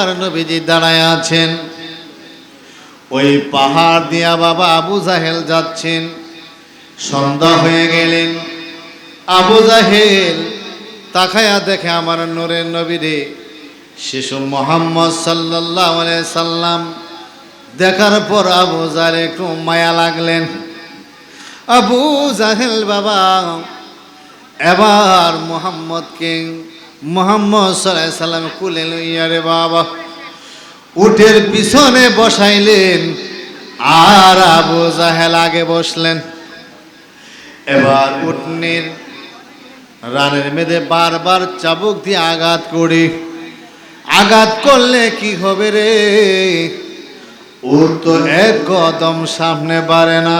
আর নবীজি দাঁড়ায় আছেন। ওই পাহাড় দিয়া বাবা আবু জাহেল যাচ্ছেন। সন্ধ্যা হয়ে গেলেন। আবু জাহেল তাকায়া দেখে আমার নূরের নবীরে শিশু মোহাম্মদ আলাইহি সাল্লাম দেখার পর আবু জাহেল একটু মায়া লাগলেন। আবু জাহেল বাবা, এবার মোহাম্মদকে মোহাম্মদ সাল্লাহ সাল্লাম কুলে লইয়া রে বাবা। উটের পিছনে বসাইলেন, আর আবু জাহেল আগে বসলেন। এবার উটনির রানের মেদে বারবার চাবুক দিয়ে আঘাত করি। আঘাত করলে কি হবে রে? উট তো এক কদম সামনে বাড়ে না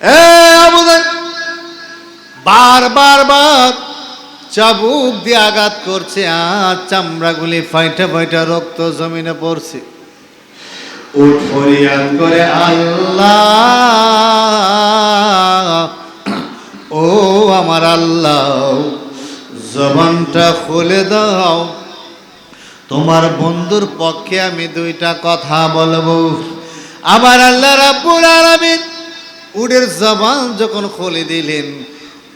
এ আবু জাহেল, বার বার বার চাবুক দিয়ে আঘাত করছে, আর চামড়াগুলি ফাইটা ফাইটা রক্ত জমিনে পড়ছে। ফরিয়াদ করে আল্লাহ। ও আমার আল্লাহ, জবানটা খুলে দাও। তোমার বন্ধুর পক্ষে আমি দুইটা কথা বলব। আবার আল্লাহ রাব্বুল আলামিন উডের জবান যখন খুলে দিলেন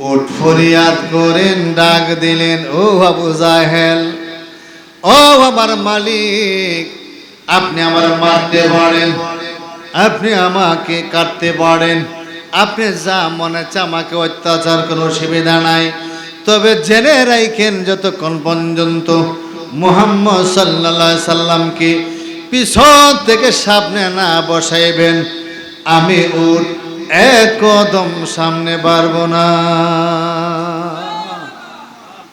উট ফরিয়াদ করেন, ডাক দিলেন, ও আবু জাহেল, ও আমার মালিক, আপনি আমার মারতে পারেন, আপনি আমাকে কাটতে পারেন, আপনি যা মনে হচ্ছে আমাকে অত্যাচার কোনো সুবিধা নাই, তবে জেনে রাখেন যতক্ষণ পর্যন্ত মুহাম্মদ সাল্লা সাল্লামকে পিছন থেকে সামনে না বসাইবেন, আমি উঠ এক কদম সামনে পারব না।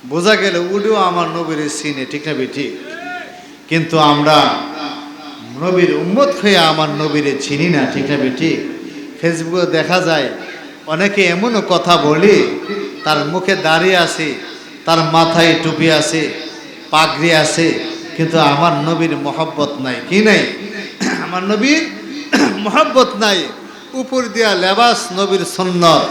বোঝা গেল উডেও আমার নবীর সিনে, ঠিক না ঠিক। কিন্তু আমরা নবীর উম্মত হয়ে আমার নবীরে চিনি না, ঠিক না ঠিক। ফেসবুকে দেখা যায়, অনেকে এমনও কথা বলি, তার মুখে দাঁড়িয়ে আছে, তার মাথায় টুপি আছে, পাগড়ি আছে, কিন্তু আমার নবীর মহব্বত নাই। কি নাই? আমার নবীর মহব্বত নাই। উপর দিয়া লেবাস নবীর সন্ন্যত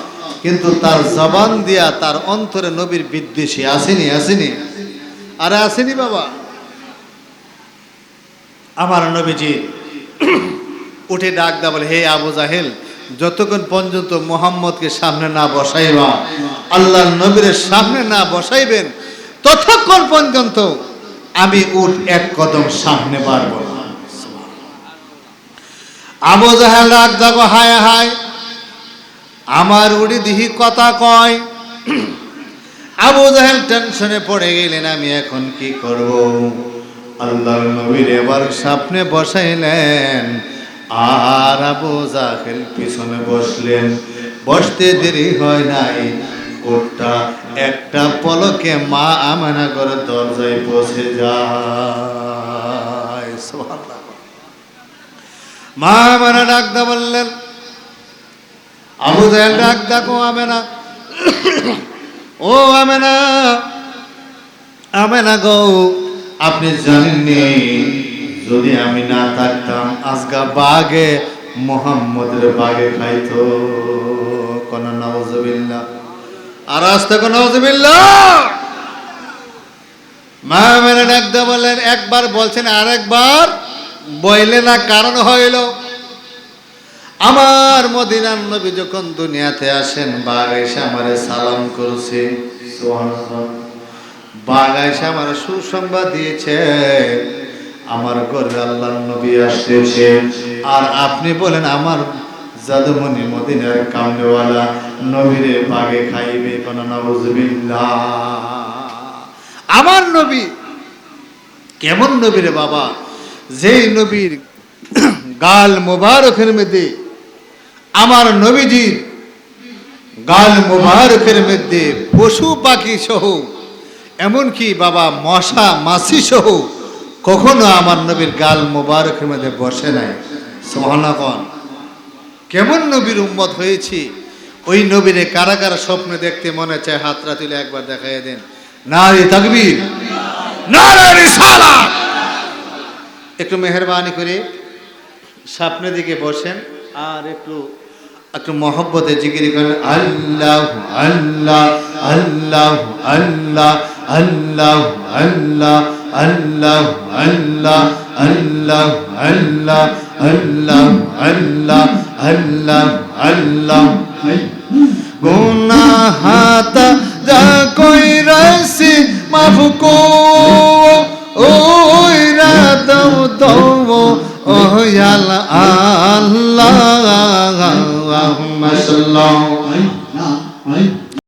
কিন্তু তার জবান দিয়া তার অন্তরে নবীর বিদ্বেষী, আসেনি আসেনি। আরে আসেনি বাবা। আমার নবীজি উঠে ডাক দা বলে, হে আবু জাহেল, যতক্ষণ পর্যন্ত মোহাম্মদকে সামনে না বসাইবা আল্লাহ নবীর সামনে না বসাইবেন, ততক্ষণ পর্যন্ত আমি উঠ এক কদম সামনে না আবু জাহেল রাগ দাগো হায় হায়। আমার উড়ি দিহি কথা কয়। আবু জাহেল টেনশনে পড়ে গেলেন, আমি এখন কি করব? আল্লাহর নবীর এবার সামনে বসাইলেন, আর আবু জাহেল পিছনে বসলেন। বসতে দেরি হয় নাই। ওটা একটা পলকে মা আমানা করে দরজায় বসে যায়। মা আমানা ডাকদা বললেন। আবু জাহেল ডাক ডাকো আমেনা। ও আমেনা আমেনা গো, আপনি জানেননি, যদি আমি না থাকতাম, আজকা বাগে, মোহাম্মদের বাগে খাইতো। কোন নওয়াজবিল্লাহ আর আজ থেকে নওয়াজবিল্লাহ মা মেনে ডাকতে বললেন, একবার বলছেন, আরেকবার বইলে না কারণ হইল। আমার মদিনার নবী যখন দুনিয়াতে আসেন বাঘ এসে আমারে সালাম করছে। বাঘ এসে আমার সুসংবাদ দিয়েছে আমার ঘরে আল্লাহ নবী আসতেছে। আর আপনি বলেন আমার জাদুমণি মদিনার কামনেওয়ালা নবীরে বাঘে খাইবে আমার নবী কেমন নবীরে বাবা? যেই নবীর গাল মোবারকের মধ্যে, আমার নবীজির গাল মোবারকের মধ্যে পশু পাখি সহ, এমনকি বাবা মশা মাছি সহ কখনো আমার নবীর গাল মোবারকের মধ্যে বসে নাই। সোহানাগণ কেমন নবীর উম্মত হয়েছি? ওই নবীরে কারা কারা স্বপ্নে দেখতে মনে চায় হাতরা তুলে একবার দেখাই দেন। না রে তাকবীর। না রে রিসালাত। একটু মেহরবানি করে সামনের দিকে বসেন আর একটু একটু মহব্বতে জিকির করেন, আল্লাহ আল্লাহ আল্লাহ আল্লাহ আল্লাহ আল্লাহ আল্লাহ আল্লাহ আল্লাহ আল্লাহ আল্লাহ আল্লাহ আল্লাহ আল্লাহ গুনা হাতা যা কই রাসি মাফ কো يا الله اللهم صل